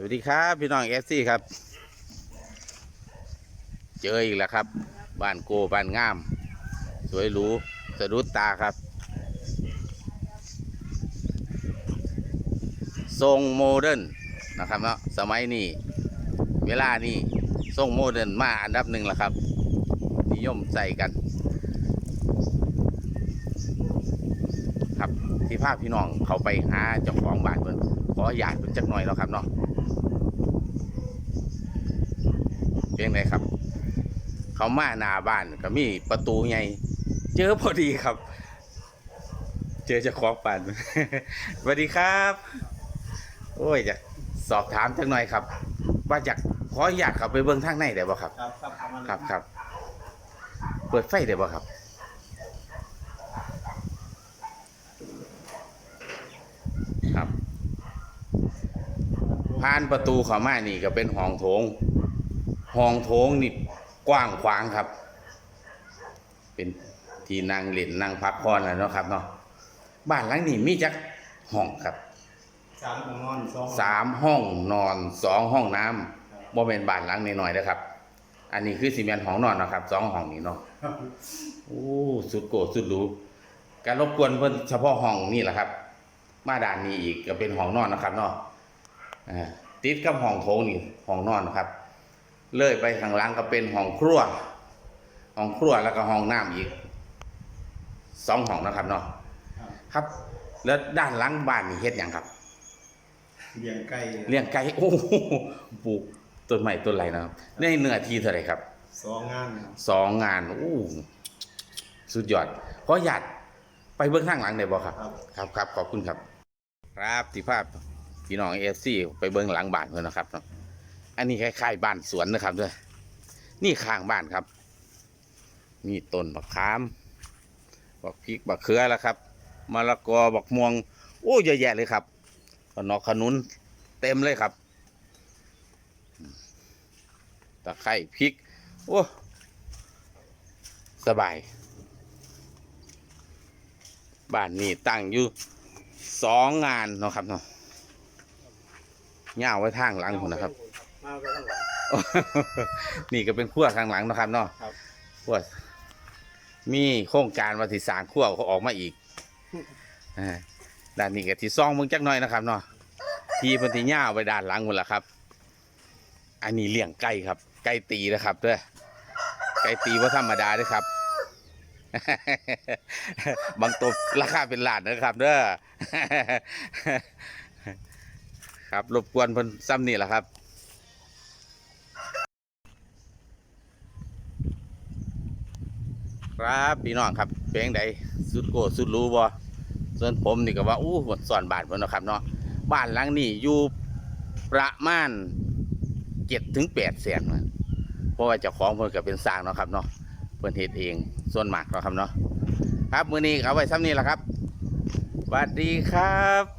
สวัสดีครับพี่น้องเอฟซีครับ เจออีกแล้วครับ บ้านโกบ้านงาม สวยหรูสะดุดตาครับ ทรงโมเดิร์นนะครับเนาะสมัยนี้เวลานี้ทรงโมเดิร์นมาอันดับหนึ่งแล้วครับ นิยมใส่กัน ครับที่ภาพพี่น้องเขาไปหาเจ้าของบ้านเพิ่นขอหยาดเพิ่นจักหน่อยแล้วครับเนาะเพี ยงไรครับ เขามาหน้าบ้านก็มีประตูใหญ่เจอพอดีครับ เจอเจ้าของบ้านสวัสดีครับ โอ้ยอยากสอบถามจักหน่อยครับ ว่าอยากขออยากเข้าไปเบิ่งทางในได้บ่ครับ ครับครับเอามาเลยครับครับ เปิดไฟได้บ่ครับ ครับผ่านประตูเข้ามานี่ก็เป็นห้องโถง ห้องโถงนี่กว้างขวางครับ เป็นที่นั่งเล่นนั่งพักผ่อนแล้วเนาะครับเนาะบ้านหลังนี้มีจักห้องครับสามของนอนสองสามห้องนอนสองห้องน้ำบ่เป็นบ้านหลังน้อยๆนะครับ อันนี้คือซีเมนต์ห้องนอนนะครับสองห้องนี้เนาะครับโอ้สุดโกรธสุดหรูการรบกวนเพิ่นเฉพาะห้องนี่แหละครับ มาด่านนี้อีกก็เป็นห้องนอนนะครับเนาะอ่าติดกับห้องโถงนี่ห้องนอนนะครับ เลยไปข้างหล่างก็เป็นห้องครัวห้องครัวแล้วก็ห้องน้ำอีกสองห้องนะครับเนาะครับครับ แล้วด้านหลังบ้านนี่เฮ็ดหยังครับเลี้ยงไก่เลี้ยงไก่โอ้โหปลูกต้นไม้ต้นไรนะครับในเนื้อที่เท่าไหร่ครับสองงานครับสองงานอู้สุดยอดขอหยาดไปเบื้องข้างหลังได้บ่ครับครับ ครับครับขอบคุณครับ ครับที่ภาพพี่น้องเอฟซีไปเบื้องหลังบ้านเพื่อนนะครับเนาะ อันนี้คล้ายๆบ้านสวนนะครับด้วยนี่ข้างบ้านครับมีต้นบักขามบักพริกบักเขือแล้วครับมะละกอบักม่วง โอ้เยอะแยะเลยครับขนอกขนุนเต็มเลยครับตะไคร้พริก โอ้สบาย บ้านนี้ตั้งอยู่สองงานเนาะครับเนาะย่าไว้ทางหลังคนนะครับ มาไปข้างหลัง นี่ก็เป็นขั้วข้างหลังเนาะครับเนาะครับ ขั้วมีโครงการว่าที่สร้างขั้วเขาออกมาอีกอ่าด้านนี้ก็ที่ซ่องมึงจักหน่อยนะครับเนาะที่เพันธิย่าวไปด้านหลังหมดละครับ อันนี้เลี้ยงไก่ครับ ไก่ตีนะครับเด้อไก่ตีว่าธรรมดาเด้วยครับ บางตัวราคาเป็นล้านนะครับเด้อ ครับรบกวนเพิ่นซ้ำนี่แหละครับ ครับพี่น้องครับเพลงใดสุดโกสุดรู้บ่ส่วนผมนี่ก็ว่าอู้หมดส่วนบาทเพิ่นะครับเนาะบ้านหลังนี้อยู่ประมาณเจ็ดถึงแปดแสนนะเพราะว่าเจ้าของเพิ่นก็เป็นสร้างเนาะครับเนาะเพิ่นเฮ็ดเองส่วนมากเนาะครับเนาะครับมื้อนี้เอาไว้ซ้ำนี้แหละครับสวัสดีครับ